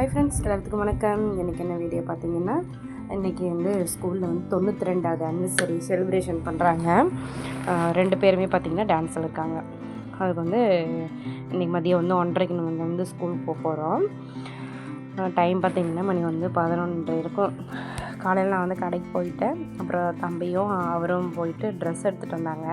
Hi friends எல்லாத்துக்கும் வணக்கம். இன்றைக்கி என்ன வீடியோ பார்த்தீங்கன்னா இன்றைக்கி வந்து ஸ்கூலில் வந்து தொண்ணூற்றி ரெண்டாவது அனிவர்சரி செலிப்ரேஷன் பண்ணுறாங்க ரெண்டு பேருமே பார்த்திங்கன்னா டான்ஸில் இருக்காங்க. அதுக்கு வந்து இன்றைக்கி மதியம் வந்து ஒன்றரைக்கு நம்ம வந்து ஸ்கூல் போக போகிறோம் டைம் பார்த்திங்கன்னா மணி வந்து பதினொன்று இருக்கும். காலையில் நான் வந்து கடைக்கு போயிட்டேன். அப்புறம் தம்பியும் அவரும் போயிட்டு ட்ரெஸ் எடுத்துகிட்டு வந்தாங்க.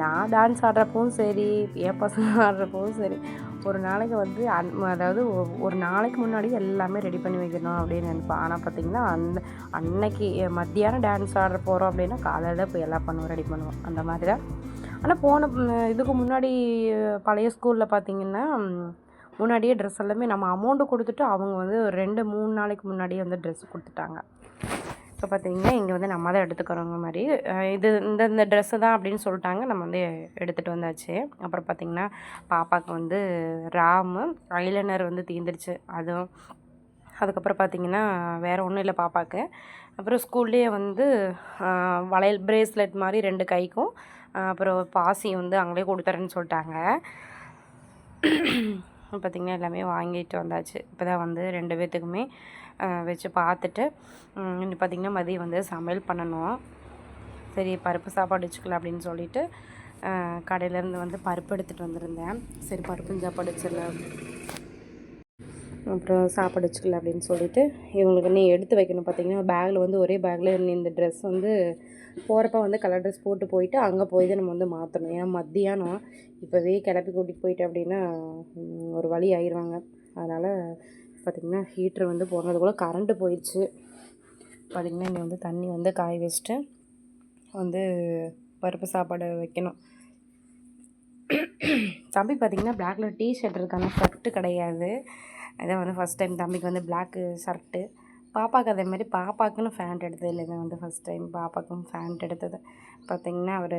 நான் டான்ஸ் ஆடுறப்பவும் சரி என் பசங்க ஆடுறப்பவும் சரி ஒரு நாளைக்கு வந்து அன் அதாவது ஒ- ஒரு நாளைக்கு முன்னாடி எல்லாமே ரெடி பண்ணி வைக்கணும் அப்படின்னு நினைப்பேன். ஆனால் பார்த்தீங்கன்னா அந்த அன்னைக்கு மத்தியானம் டான்ஸ் ஆடுற போகிறோம் அப்படின்னா காலையில் தான் போய் எல்லாம் பண்ணுவோம் ரெடி பண்ணுவோம். அந்த மாதிரி தான். ஆனால் போன இதுக்கு முன்னாடி பழைய ஸ்கூலில் பார்த்தீங்கன்னா முன்னாடியே ட்ரெஸ் எல்லாமே நம்ம அமௌண்ட்டு கொடுத்துட்டு அவங்க வந்து ரெண்டு மூணு நாளைக்கு முன்னாடியே வந்து ட்ரெஸ் கொடுத்துட்டாங்க. இப்போ பார்த்திங்கன்னா இங்கே வந்து நம்ம தான் எடுத்துக்கிறோங்க மாதிரி இது இந்த இந்த ட்ரெஸ்ஸு தான் அப்படின்னு சொல்லிட்டாங்க. நம்ம வந்து எடுத்துகிட்டு வந்தாச்சு. அப்புறம் பார்த்திங்கன்னா பாப்பாவுக்கு வந்து ராமு ஐலைனர் வந்து தீந்துருச்சு. அதுவும் அதுக்கப்புறம் பார்த்திங்கன்னா வேறு ஒன்றும் இல்லை பாப்பாவுக்கு அப்புறம் ஸ்கூல்லேயே வந்து வளையல் பிரேஸ்லெட் மாதிரி ரெண்டு கைக்கும் அப்புறம் பாசி வந்து அங்கேயே கொடுத்துறேன்னு சொல்லிட்டாங்க. பார்த்திங்கன்னா எல்லாமே வாங்கிட்டு வந்தாச்சு. இப்போ தான் வந்து ரெண்டு பேர்த்துக்குமே வச்சு பார்த்துட்டு இன்னும் பார்த்திங்கன்னா மதியம் வந்து சமையல் பண்ணணும். சரி பருப்பு சாப்பாடு வச்சுக்கலாம் அப்படின்னு சொல்லிவிட்டு கடையிலேருந்து வந்து பருப்பு எடுத்துகிட்டு வந்திருந்தேன். சரி பருப்பு சாப்பாடு வச்சிடலாம் அப்புறம் சாப்பாடு வச்சுக்கலாம் அப்படின்னு சொல்லிட்டு இவங்களுக்கு நீ எடுத்து வைக்கணும் பார்த்தீங்கன்னா பேக்கில் வந்து ஒரே பேக்கில் இந்த ட்ரெஸ் வந்து போகிறப்ப வந்து கலர் ட்ரெஸ் போட்டு போயிட்டு அங்கே போய் தான் நம்ம வந்து மாற்றணும் ஏன்னா மத்தியானம் இப்போவே கிளப்பி கூட்டிகிட்டு போயிட்டு அப்படின்னா ஒரு வழி ஆயிடுவாங்க அதனால் பார்த்திங்கன்னா ஹீட்ரு வந்து போனதுக்குள்ளே கரண்ட்டு போயிடுச்சு பார்த்திங்கன்னா இங்கே வந்து தண்ணி வந்து காய வச்சுட்டு வந்து பருப்பு சாப்பாடு வைக்கணும். தம்பி பார்த்திங்கன்னா பிளாக்ல டிஷர்ட் இருக்கான ஷர்ட்டு கிடையாது. அதான் வந்து ஃபஸ்ட் டைம் தம்பிக்கு வந்து பிளாக்கு ஷர்ட்டு பாப்பாவுக்கு அதே மாதிரி பாப்பாக்குன்னு ஃபேண்ட் எடுத்தது இல்லை வந்து ஃபஸ்ட் டைம் பாப்பாக்கும் ஃபேண்ட் எடுத்தது. பார்த்திங்கன்னா அவர்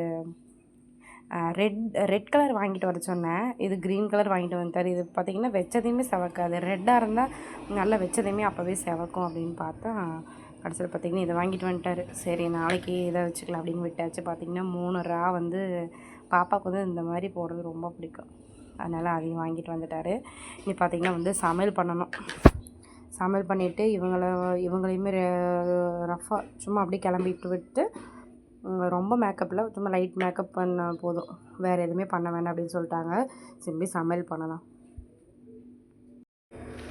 ரெட் ரெட் கலர் வாங்கிட்டு வர சொன்னேன். இது க்ரீன் கலர் வாங்கிட்டு வந்துட்டார். இது பார்த்திங்கன்னா வச்சதையுமே செவக்காது. ரெட்டாக இருந்தால் நல்லா வச்சதையுமே அப்போவே செவக்கும் அப்படின்னு பார்த்தா கடைசியில் பார்த்திங்கன்னா இதை வாங்கிட்டு வந்துட்டார். சரி நாளைக்கு இதை வச்சுக்கலாம் அப்படின்னு விட்டாச்சு. பார்த்திங்கன்னா மூணு ரா வந்து பாப்பாவுக்கு வந்து இந்த மாதிரி போடுறது ரொம்ப பிடிக்கும். அதனால் அதையும் வாங்கிட்டு வந்துட்டார். இனி பார்த்திங்கன்னா வந்து சமையல் பண்ணணும். சமையல் பண்ணிவிட்டு இவங்கள இவங்களையுமே ரஃபாக சும்மா அப்படியே கிளம்பிட்டு விட்டு ரொம்ப மேக்கப்பில் சும்மா லைட் மேக்கப் பண்ண போதும். வேறு எதுவுமே பண்ண வேண்டாம் அப்படின்னு சொல்லிட்டாங்க. திரும்பி சமையல் பண்ணலாம்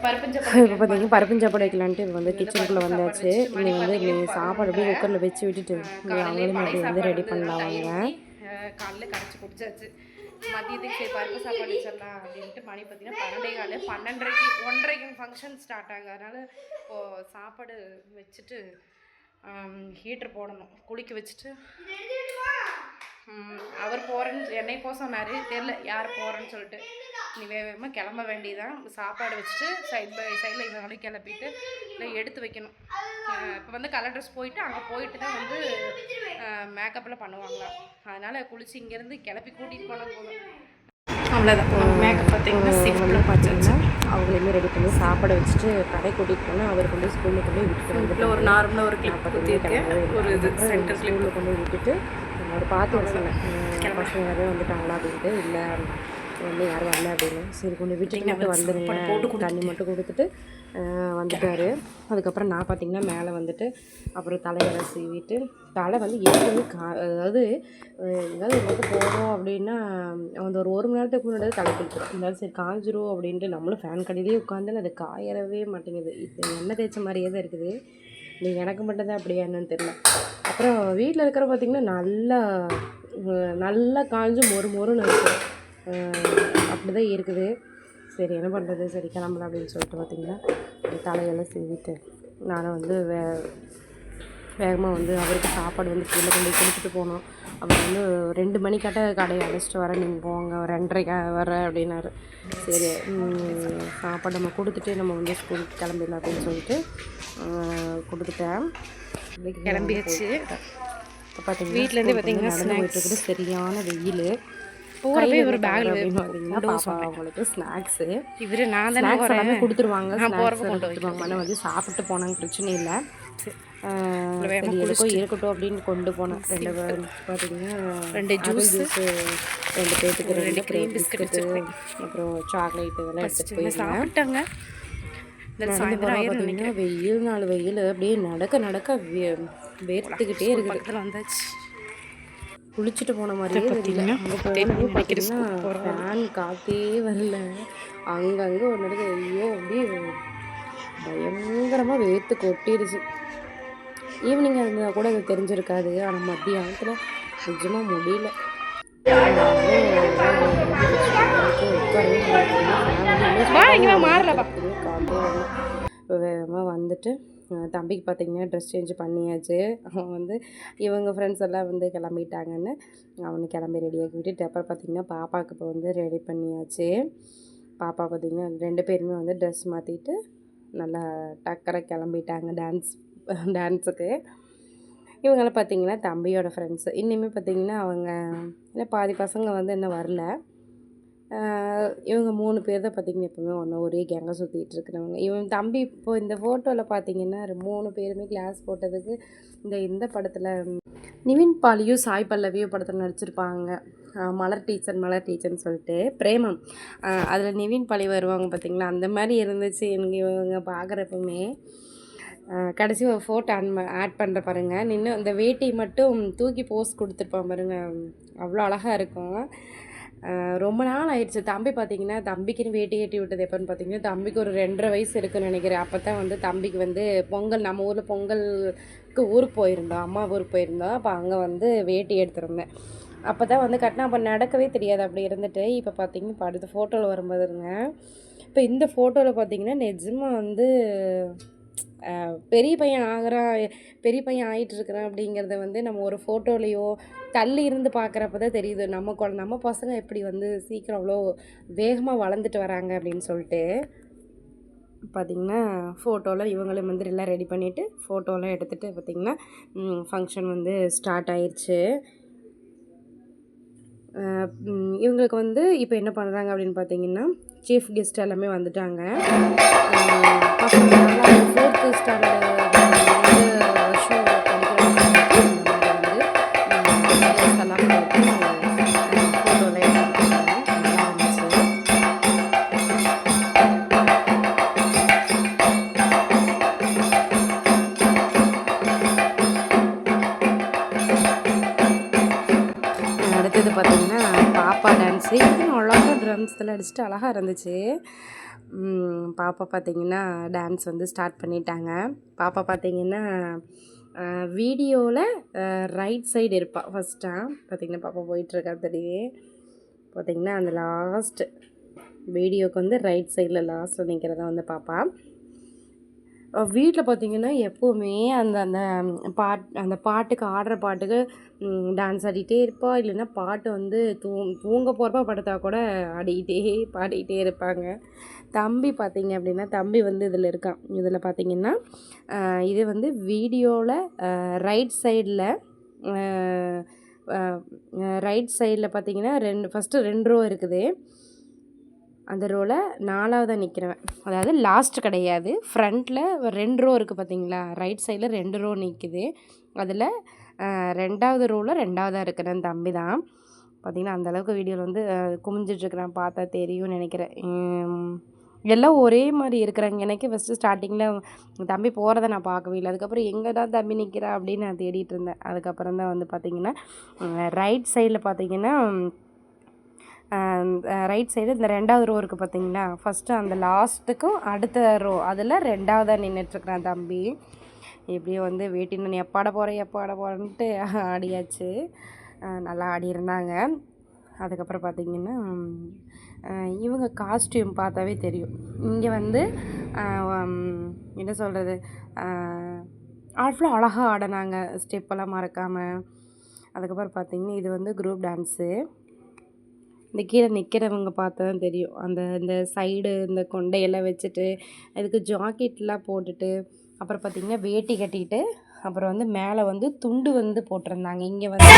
இப்போ பார்த்தீங்கன்னா பருப்பு சாப்பாடு வைக்கலான்ட்டு இப்போ வந்து கிச்சனுக்குள்ளே வந்தாச்சு. இனி வந்து நீ சாப்பாடு அப்படியே குக்கரில் வச்சு விட்டுட்டு அவங்களும் அப்படியே வந்து ரெடி பண்ணலாம் அவங்க காலைல கரைச்சி குடிச்சாச்சு. மதியத்துக்கு சரி பருப்பு சாப்பாடு வச்சிடலாம் அப்படின்ட்டு மணி பார்த்தீங்கன்னா பன்னெண்டே காலு பன்னெண்டரைக்கு ஒன்றரைக்கு ஃபங்க்ஷன் ஸ்டார்ட் ஆகுது. அதனால் இப்போது சாப்பாடு வச்சுட்டு ஹீட்டர் போடணும். குளிக்க வச்சுட்டு. அவர் போகிறேன்னு என்னை போக சொன்னார். தெரில யார் போகிறேன்னு சொல்லிட்டு. நீ வேக வேகமாக கிளம்ப வேண்டியதான் சாப்பாடு வச்சுட்டு சைட் பை சைடில் இவங்களையும் கிளப்பிட்டு இல்லை எடுத்து வைக்கணும். இப்போ வந்து கலர் ட்ரெஸ் போயிட்டு அங்கே போயிட்டு தான் வந்து மேக்கப்பில் பண்ணுவாங்களாம். அதனால் குளிச்சு இங்கேருந்து கிளப்பி கூட்டிகிட்டு போனால் போதும். அவ்வளோதான் மேக்கப் பார்த்தீங்கன்னா வந்து பார்த்தீங்கன்னா அவங்களையுமே ரெடி பண்ணி சாப்பாட வச்சுட்டு கடை கூட்டிகிட்டு போனால் அவர் கொண்டு ஸ்கூலில் கொண்டு விட்டுட்டு சிம்பிளாக ஒரு நார்மலாக ஒரு கிளிப் குத்திருக்கேன் ஒரு இது சென்டர் ஸ்கூலில் கொண்டு விட்டுட்டு ஒரு பார்த்து சொன்னேன் பசங்க யாரும் வந்துட்டாங்களா? அப்படின்ட்டு இல்லை. வந்து யாரும் வரல அப்படின்னு. சரி கொண்டு வீட்டுக்கு மட்டும் வந்துடுங்க தண்ணி மட்டும் கொடுத்துட்டு வந்துட்டாரு. அதுக்கப்புறம் நான் பார்த்தீங்கன்னா மேலே வந்துட்டு அப்புறம் தலையெல்லாம் சீவிட்டு தலை வந்து எப்பவுமே கா அதாவது எங்கேயாவது எங்கேயாவது போகிறோம் அப்படின்னா அந்த ஒரு ஒரு மணி நேரத்துக்கு முன்னாடி தலை குளிக்கிறோம் இருந்தாலும் சரி காஞ்சிரும் அப்படின்ட்டு நம்மளும் ஃபேன் கடையிலே உட்காந்து அது காயறவே மாட்டேங்குது. இப்போ எண்ணெய் தேய்ச்ச மாதிரியே தான் இருக்குது. நீ எனக்கு மட்டும்தான் அப்படியா என்னன்னு தெரியல. அப்புறம் வீட்டில் இருக்கிற பார்த்திங்கன்னா நல்லா நல்லா காஞ்சு மொறு மொறுன்னு இருக்கும். அப்படி தான் இருக்குது. சரி என்ன பண்ணுறது சரி கிளம்பலாம் அப்படின்னு சொல்லிட்டு பார்த்திங்கன்னா தலையெல்லாம் சீவிட்டு நானும் வந்து வே வேகமாக வந்து அவருக்கு சாப்பாடு வந்து கீழே கொண்டு கொடுத்துட்டு போனோம். அவர் வந்து ரெண்டு மணிக்காட்ட கடையை அழைச்சிட்டு வரேன் நீங்கள் போங்க ஒரு ரெண்டரைக்கு வரேன் அப்படின்னாரு. சரி சாப்பாடு நம்ம கொடுத்துட்டு நம்ம வந்து ஸ்கூலுக்கு கிளம்பிடலாம் அப்படின்னு சொல்லிட்டு கொடுத்துட்டேன். கிளம்பியாச்சு. இப்போ பார்த்தீங்கன்னா வீட்டிலேருந்தே பார்த்தீங்கன்னா நடந்து போயிட்டு இருக்குது. சரியான வெயில். ஒரு அப்படின்னு பார்த்தீங்கன்னா பாப்பா அவங்களுக்கு ஸ்நாக்ஸு இவர் நான் தானே ஸ்நாக்ஸ் எல்லாமே கொடுத்துருவாங்க. நான் போகிறப்ப கொண்டு கொடுத்துருவாங்க. ஆனால் வந்து சாப்பிட்டு போனாங்க பிரச்சனை இல்லை. எதுக்கும் இருக்கட்டும் அப்படின்னு கொண்டு போனேன். ரெண்டு பேர் பார்த்தீங்கன்னா ரெண்டு ஜூஸ் ரெண்டு பேர்த்துக்கு ரெண்டு க்ரீம் பிஸ்கட்டு அப்புறம் சாக்லேட் இதெல்லாம் எடுத்துகிட்டு போயிருந்தேன். சாப்பிட்டாங்க. போகிறா பார்த்தீங்கன்னா வெயில் நாள் வெயில் அப்படியே நடக்க நடக்க வேர்த்துக்கிட்டே இருக்குது. வந்தாச்சு. குளிச்சுட்டு போன மாதிரியே தெரியல. அங்கே பார்த்தீங்கன்னா. ஃபேன் காற்றே வரல. அங்கங்கே ஒன்று இருக்கு ஐயோ அப்படியே பயங்கரமாக வேர்த்து கொட்டிடுச்சு ஈவினிங் இருந்தால் கூட அது தெரிஞ்சிருக்காது ஆனால் மத்தியானத்தில் நிஜமாக முடியல. வேகமாக வந்துட்டு தம்பிக்கு பார்த்தீங்கன்னா ட்ரெஸ் சேஞ்ச் பண்ணியாச்சு. அவன் வந்து இவங்க ஃப்ரெண்ட்ஸ் எல்லாம் வந்து கிளம்பிட்டாங்கன்னு அவனை கிளம்பி ரெடியாக்கி விட்டுட்டு அப்புறம் பார்த்திங்கன்னா பாப்பாவுக்கு இப்போ வந்து ரெடி பண்ணியாச்சு. பாப்பா பார்த்தீங்கன்னா ரெண்டு பேருமே வந்து ட்ரெஸ் மாற்றிட்டு நல்லா டக்கராக கிளம்பிட்டாங்க டான்ஸ் டான்ஸுக்கு இவங்களாம் பார்த்திங்கன்னா தம்பியோட ஃப்ரெண்ட்ஸு இன்னுமே பார்த்திங்கன்னா அவங்க இல்லை பாதி பசங்க வந்து இன்னும் வரல. இவங்க மூணு பேர் தான் பார்த்தீங்கன்னா எப்பவுமே ஒன்று ஒரே கேங்காக சுற்றிட்டு இருக்கிறவங்க. இவன் தம்பி இப்போ இந்த ஃபோட்டோவில் பார்த்தீங்கன்னா மூணு பேருமே கிளாஸ் போட்டதுக்கு இந்த இந்த படத்தில் நிவின் பாலியும் சாய் பல்லவியும் படத்தில் நடிச்சிருப்பாங்க. மலர் டீச்சர் மலர் டீச்சர்னு சொல்லிட்டு பிரேமம். அதில் நிவின் பாலி வருவாங்க பார்த்திங்களா? அந்த மாதிரி இருந்துச்சு எனக்கு இவங்க பார்க்குறப்பமே கடைசி ஒரு ஃபோட்டோ ஆன் ஆட் பண்ணுற பாருங்கள் நின்று அந்த வேட்டி மட்டும் தூக்கி போஸ்ட் கொடுத்துருப்பான் பாருங்கள் அவ்வளோ அழகாக இருக்கும். ரொம்ப நாள் ஆயிடுச்சு. தம்பி பார்த்தீங்கன்னா தம்பிக்குன்னு வேட்டி கட்டி விட்டது எப்போன்னு பார்த்தீங்கன்னா தம்பிக்கு ஒரு ரெண்டரை வயசு இருக்குன்னு நினைக்கிறேன். அப்போ தான் வந்து தம்பிக்கு வந்து பொங்கல் நம்ம ஊரில் பொங்கலுக்கு ஊருக்கு போயிருந்தோம். அம்மா ஊருக்கு போயிருந்தோம். அப்போ அங்கே வந்து வேட்டி எடுத்திருந்தேன். அப்போ தான் வந்து கட்டினா அப்போ நடக்கவே தெரியாது. அப்படி இருந்துட்டு இப்போ பார்த்தீங்கன்னா இப்போ அடுத்த ஃபோட்டோவில் வரும்போதுங்க இப்போ இந்த ஃபோட்டோவில் பார்த்தீங்கன்னா நிஜமாக வந்து பெரிய பையன் ஆகிறான் பெரிய பையன் ஆகிட்டு இருக்கிறான் அப்படிங்கிறத வந்து நம்ம ஒரு ஃபோட்டோலேயோ தள்ளி இருந்து பார்க்குறப்ப தான் தெரியுது. நம்ம குழ நம்ம பசங்க எப்படி வந்து சீக்கிரம் அவ்வளோ வேகமாக வளர்ந்துட்டு வராங்க அப்படின்னு சொல்லிட்டு. பார்த்திங்கன்னா ஃபோட்டோலாம் இவங்களும் வந்து எல்லாம் ரெடி பண்ணிவிட்டு ஃபோட்டோலாம் எடுத்துகிட்டு பார்த்திங்கன்னா ஃபங்க்ஷன் வந்து ஸ்டார்ட் ஆயிடுச்சு இவங்களுக்கு வந்து இப்போ என்ன பண்ணுறாங்க அப்படின்னு பார்த்தீங்கன்னா சீஃப் கெஸ்ட் எல்லாமே வந்துட்டாங்க. ஃபோர்த்து ஸ்டாண்டர்ட் அடிச்சுட்டு அழகாக இருந்துச்சு. பாப்பா பார்த்தீங்கன்னா டான்ஸ் வந்து ஸ்டார்ட் பண்ணிட்டாங்க. பாப்பா பார்த்தீங்கன்னா வீடியோவில் ரைட் சைடு இருப்பாள் ஃபஸ்ட்டாக பார்த்தீங்கன்னா பாப்பா போயிட்டுருக்கா தெரியும் பார்த்தீங்கன்னா அந்த லாஸ்ட்டு வீடியோவுக்கு வந்து ரைட் சைடில் லாஸ்ட்டில் நிற்கிறதா வந்து பாப்பா. வீட்டில் பார்த்தீங்கன்னா எப்போவுமே அந்த அந்த பாட் அந்த பாட்டுக்கு ஆடுற பாட்டுக்கு டான்ஸ் ஆடிட்டே இருப்பாள் இல்லைன்னா பாட்டு வந்து தூ தூங்க போகிறப்ப படுத்தா கூட ஆடிக்கிட்டே பாடிக்கிட்டே இருப்பாங்க. தம்பி பார்த்தீங்க அப்படின்னா தம்பி வந்து இதில் இருக்கான். இதில் பார்த்தீங்கன்னா இது வந்து வீடியோவில் ரைட் சைடில் ரைட் சைடில் பார்த்தீங்கன்னா ரெண்டு ஃபஸ்ட்டு ரெண்டு ரோ இருக்குது. அந்த ரோவில் நாலாவதாக நிற்கிறவன் அதாவது லாஸ்ட் கிடையாது. ஃப்ரண்ட்டில் ரெண்டு ரோ இருக்குது பார்த்தீங்களா ரைட் சைடில் ரெண்டு ரோ நிற்குது அதில் ரெண்டாவது ரோவில் ரெண்டாவதாக இருக்கிறேன் தம்பி தான் பார்த்தீங்கன்னா அந்தளவுக்கு வீடியோவில் வந்து குமிஞ்சிட்ருக்குறான் குமிஞ்சிட்ருக்கிறேன் பார்த்தா தெரியும்னு நினைக்கிறேன். எல்லாம் ஒரே மாதிரி இருக்கிறாங்க. எனக்கு ஃபஸ்ட்டு ஸ்டார்டிங்கில் தம்பி போகிறத நான் பார்க்கவே இல்லை. அதுக்கப்புறம் எங்கே தான் தம்பி நிற்கிறா அப்படின்னு நான் தேடிட்டு இருந்தேன். அதுக்கப்புறம் தான் வந்து பார்த்திங்கன்னா ரைட் சைடில் பார்த்திங்கன்னா ரைட் சைடு uh, இந்த ரெண்டாவது ரோ இருக்குது பார்த்தீங்களா? ஃபஸ்ட்டு அந்த லாஸ்ட்டுக்கும் அடுத்த ரோ அதில் ரெண்டாவதாக நின்றுட்டுருக்குறான் தம்பி. எப்படியோ வந்து வேட்டின்னு எப்பாட போகிறேன் எப்பாட போகிறேன்ட்டு ஆடியாச்சு. நல்லா நல்லா ஆடியிருந்தாங்க அதுக்கப்புறம் பார்த்தீங்கன்னா இவங்க காஸ்டியூம் பார்த்தாவே தெரியும். இங்கே வந்து என்ன சொல்கிறது ஃபுல்லாக அழகாக ஆடினாங்க. ஸ்டெப்பெல்லாம் மறக்காமல் அதுக்கப்புறம் பார்த்தீங்கன்னா இது வந்து குரூப் டான்ஸு இந்த கீழே நிற்கிறவங்க பார்த்தா தான் தெரியும் அந்த இந்த சைடு இந்த கொண்டையெல்லாம் வச்சுட்டு அதுக்கு ஜாக்கெட்லாம் போட்டுட்டு அப்புறம் பார்த்திங்கன்னா வேட்டி கட்டிட்டு அப்புறம் வந்து மேலே வந்து துண்டு வந்து போட்டிருந்தாங்க இங்கே வந்து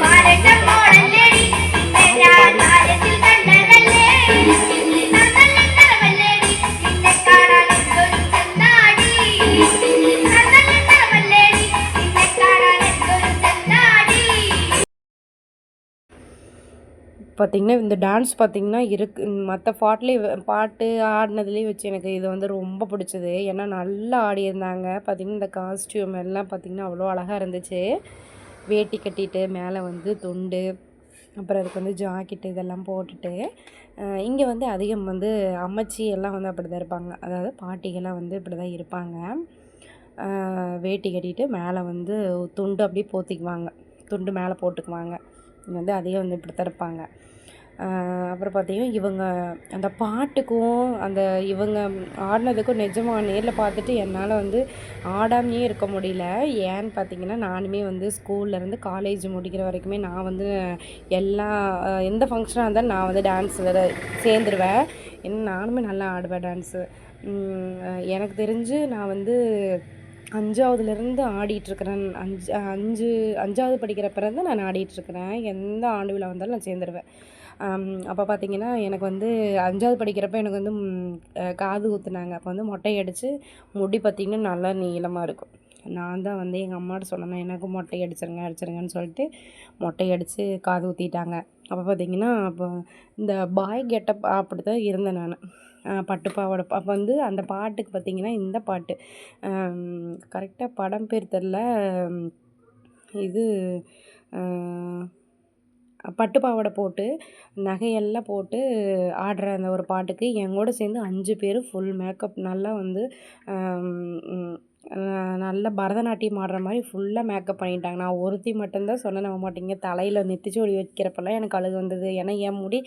மாடல்லே பார்த்திங்கன்னா இந்த டான்ஸ் பார்த்திங்கன்னா இருக்கு மற்ற பாட்லேயே பாட்டு ஆடினதுலேயே வச்சு எனக்கு இது வந்து ரொம்ப பிடிச்சது. ஏன்னா நல்லா ஆடியிருந்தாங்க பார்த்திங்கன்னா இந்த காஸ்டியூம் எல்லாம் பார்த்திங்கன்னா அவ்வளோ அழகாக இருந்துச்சு. வேட்டி கட்டிட்டு மேலே வந்து துண்டு அப்புறம் அதுக்கு வந்து ஜாக்கெட்டு இதெல்லாம் போட்டுட்டு இங்கே வந்து அதிகம் வந்து அம்மச்சி எல்லாம் வந்து அப்படி தான் இருப்பாங்க. அதாவது பாட்டிகள்லாம் வந்து இப்படி தான் இருப்பாங்க வேட்டி கட்டிட்டு மேலே வந்து துண்டு அப்படியே போத்திக்குவாங்க. துண்டு மேலே போட்டுக்குவாங்க. இங்கே வந்து அதையே வந்து இப்படி தான் இருப்பாங்க அப்புறம் பார்த்தீங்கன்னா இவங்க அந்த பாட்டுக்கும் அந்த இவங்க ஆடினதுக்கும் நிஜமாக நேரில் பார்த்துட்டு என்னால் வந்து ஆடாமையே இருக்க முடியல. ஏன்னு பார்த்தீங்கன்னா நானுமே வந்து ஸ்கூல்லேருந்து காலேஜ் முடிக்கிற வரைக்குமே நான் வந்து எல்லா எந்த ஃபங்க்ஷனாக இருந்தாலும் நான் வந்து டான்ஸ் வேறு சேர்ந்துருவேன். ஏன்னா நானுமே நல்லா ஆடுவேன் டான்ஸு எனக்கு தெரிஞ்சு நான் வந்து அஞ்சாவதுலேருந்து ஆடிட்டுருக்கிறேன் அஞ்சு அஞ்சு அஞ்சாவது படிக்கிற பிறந்து நான் ஆடிட்டுருக்கிறேன் எந்த ஆண்டு விழா வந்தாலும் நான் சேர்ந்துருவேன். அப்போ பார்த்தீங்கன்னா எனக்கு வந்து அஞ்சாவது படிக்கிறப்ப எனக்கு வந்து காது குத்துனாங்க. அப்போ வந்து மொட்டை அடித்து முடி பார்த்திங்கன்னா நல்லா நீளமாக இருக்கும். நான் தான் வந்து எங்கள் அம்மாட்ட சொன்னேன் எனக்கு மொட்டை அடிச்சிருங்க அடிச்சிருங்கன்னு சொல்லிட்டு மொட்டை அடித்து காது குத்திட்டாங்க. அப்போ பார்த்தீங்கன்னா அப்போ இந்த பாய் கெட்டப் அப்படி தான் இருந்தேன் நான். பட்டு பாவாடை அப்போ வந்து அந்த பாட்டுக்கு பார்த்தீங்கன்னா இந்த பாட்டு. கரெக்டாக படம் பேர் தெரில. இது பட்டு பாவாடை போட்டு நகையெல்லாம் போட்டு ஆடுற அந்த ஒரு பாட்டுக்கு என் கூட சேர்ந்து அஞ்சு பேர் ஃபுல் மேக்கப் நல்லா வந்து நல்லா பரதநாட்டியம் ஆடுற மாதிரி ஃபுல்லாக மேக்கப் பண்ணிட்டாங்க. நான் ஒருத்தி மட்டும்தான் சொன்ன நம்ப மாட்டீங்க. தலையில் நெத்திச்சோடி வைக்கிறப்பெல்லாம் எனக்கு அழுகு வந்தது. ஏன்னா என் முடி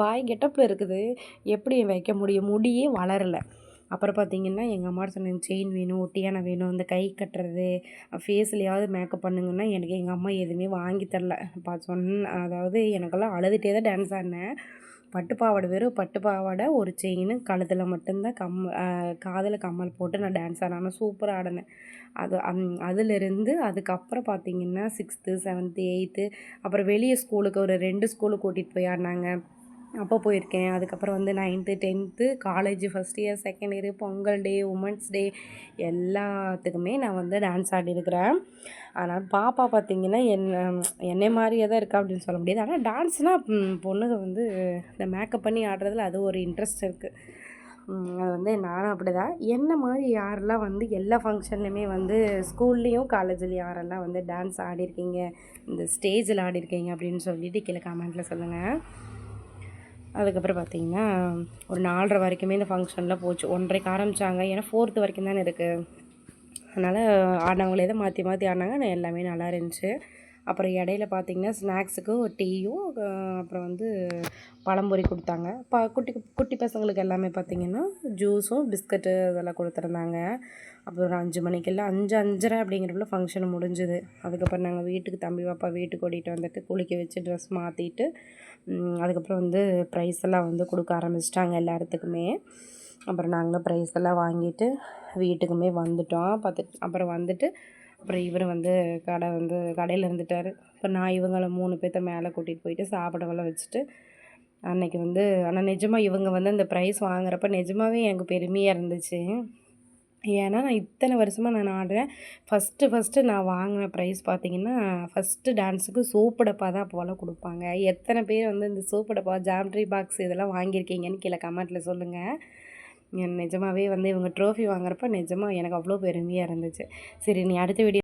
பாய் கெட்டப்பில் இருக்குது. எப்படி வைக்க முடியும்? முடியே வளரலை. அப்புறம் பார்த்தீங்கன்னா எங்கள் அம்மா சொன்ன செயின் வேணும் ஒட்டியானை வேணும் இந்த கை கட்டுறது ஃபேஸ்லையாவது மேக்கப் பண்ணுங்கன்னா எனக்கு எங்கள் அம்மா எதுவுமே வாங்கி தரல. பா சொன்ன அதாவது எனக்கெல்லாம் அழுதுகிட்டே தான் டான்ஸ் ஆடினேன். பட்டு பாவாடை வெறும் பட்டு பாவாடை ஒரு செயின் கழுத்தில் மட்டும்தான் கம் காதில் கம்மல் போட்டு நான் டான்ஸ் ஆடினேன். சூப்பராக ஆடினேன். அது அந் அதுலேருந்து அதுக்கப்புறம் பார்த்தீங்கன்னா சிக்ஸ்த்து செவன்த்து எயித்து அப்புறம் வெளியே ஸ்கூலுக்கு ஒரு ரெண்டு ஸ்கூலுக்கு கூட்டிகிட்டு போய் ஆடினாங்க. அப்போ போயிருக்கேன். அதுக்கப்புறம் வந்து ninth tenth college first year second year Pongal day women's day எல்லாத்துக்குமே நான் வந்து டான்ஸ் ஆடிருக்கிறேன். அதனால் பாப்பா பார்த்தீங்கன்னா என்ன என்னை மாதிரியே தான் இருக்கா அப்படின்னு சொல்ல முடியாது. ஆனால் டான்ஸ்னால் பொண்ணுங்க வந்து இந்த மேக்கப் பண்ணி ஆடுறதுல அது ஒரு இன்ட்ரெஸ்ட் இருக்குது அது வந்து நானும் அப்படி தான் என்ன மாதிரி யாரெல்லாம் வந்து எல்லா ஃபங்க்ஷன்லையுமே வந்து ஸ்கூல்லேயும் காலேஜ்லேயும் யாரெல்லாம் வந்து டான்ஸ் ஆடிருக்கீங்க? இந்த ஸ்டேஜில் ஆடிருக்கீங்க அப்படின்னு சொல்லிட்டு கீழே கமெண்ட்டில் சொல்லுங்கள் அதுக்கப்புறம் பார்த்திங்கன்னா ஒரு நாலரை வரைக்குமே இந்த ஃபங்க்ஷனில் போச்சு. ஒன்றரைக்கு ஆரம்பித்தாங்க ஏன்னா ஃபோர்த்து வரைக்கும் தானே இருக்குது அதனால் ஆடினவங்களே தான் மாற்றி மாற்றி ஆடினாங்க நான் எல்லாமே நல்லா இருந்துச்சு. அப்புறம் இடையில பார்த்தீங்கன்னா ஸ்நாக்ஸுக்கு ஒரு டீயும் அப்புறம் வந்து பழம்பொரி கொடுத்தாங்க. ப குட்டி குட்டி பசங்களுக்கு எல்லாமே பார்த்தீங்கன்னா ஜூஸும் பிஸ்கட்டு இதெல்லாம் கொடுத்துருந்தாங்க. அப்புறம் ஒரு அஞ்சு மணிக்கெல்லாம் அஞ்சு அஞ்சரை அப்படிங்கிறப்பல ஃபங்க்ஷன் முடிஞ்சுது. அதுக்கப்புறம் நாங்கள் வீட்டுக்கு தம்பி பாப்பா வீட்டுக்கு ஓடிட்டு வந்துட்டு குளிக்க வச்சு ட்ரெஸ் மாற்றிட்டு அதுக்கப்புறம் வந்து ப்ரைஸ் எல்லாம் வந்து கொடுக்க ஆரம்பிச்சிட்டாங்க எல்லாத்துக்குமே. அப்புறம் நாங்களும் ப்ரைஸ் எல்லாம் வாங்கிட்டு வீட்டுக்குமே வந்துட்டோம். பார்த்துட்டு அப்புறம் வந்துட்டு அப்புறம் இவர் வந்து கடை வந்து கடையில் இருந்துட்டார். இப்போ நான் இவங்களை மூணு பேர்த்த மேலே கூட்டிகிட்டு போயிட்டு சாப்பிடவெல்லாம் வச்சுட்டு அன்னைக்கு வந்து ஆனால் நிஜமாக இவங்க வந்து அந்த ப்ரைஸ் வாங்குறப்ப நிஜமாகவே எனக்கு பெருமையாக இருந்துச்சு. ஏன்னா நான் இத்தனை வருஷமாக நான் ஆடுறேன். ஃபஸ்ட்டு ஃபஸ்ட்டு நான் வாங்கின ப்ரைஸ் பார்த்தீங்கன்னா ஃபஸ்ட்டு டான்ஸுக்கு சோப்பு டப்பா தான் அப்போல்லாம் கொடுப்பாங்க. எத்தனை பேர் வந்து இந்த சோப்பு டப்பா பாக்ஸ் இதெல்லாம் வாங்கியிருக்கீங்கன்னு கீழே கமெண்ட்டில் சொல்லுங்கள் நிஜமாகவே வந்து இவங்க ட்ரோஃபி வாங்குறப்ப நிஜமாக எனக்கு அவ்வளோ பெருமையாக இருந்துச்சு. சரி நீ அடுத்த வீடியோ